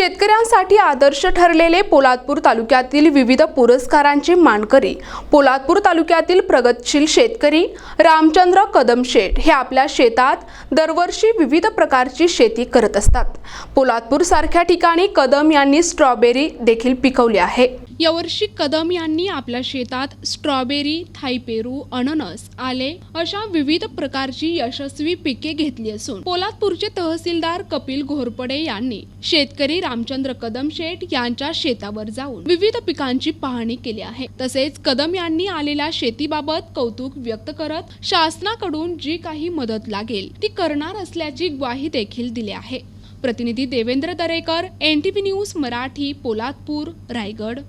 शेतकऱ्यांसाठी आदर्श ठरलेले पोलादपूर तालुक्यातील विविध पुरस्कारांचे मानकरी पोलादपूर तालुक्यातील प्रगतशील शेतकरी रामचंद्र कदम शेठ हे आपल्या शेतात दरवर्षी विविध प्रकारची शेती करत असतात. पोलादपूर सारख्या ठिकाणी कदम यांनी स्ट्रॉबेरी देखील पिकवली आहे. यावर्षी कदम यांनी आपल्या शेतात स्ट्रॉबेरी थायपेरू अननस आले. अशा विविध प्रकारची यशस्वी पिके घेतली असून पोलादपूरचे तहसीलदार कपिल घोरपडे यांनी शेतकरी रामचंद्र कदम शेठ यांच्या शेतावर जाऊन विविध पिकांची पाहणी केली आहे. तसेच कदम यांनी आलेल्या शेतीबाबत कौतुक व्यक्त करत शासनाकडून जी काही मदत लागेल ती करणार असल्याची ग्वाही देखील दिली आहे. प्रतिनिधी देवेंद्र दरेकर एन न्यूज मराठी पोलादपूर रायगड.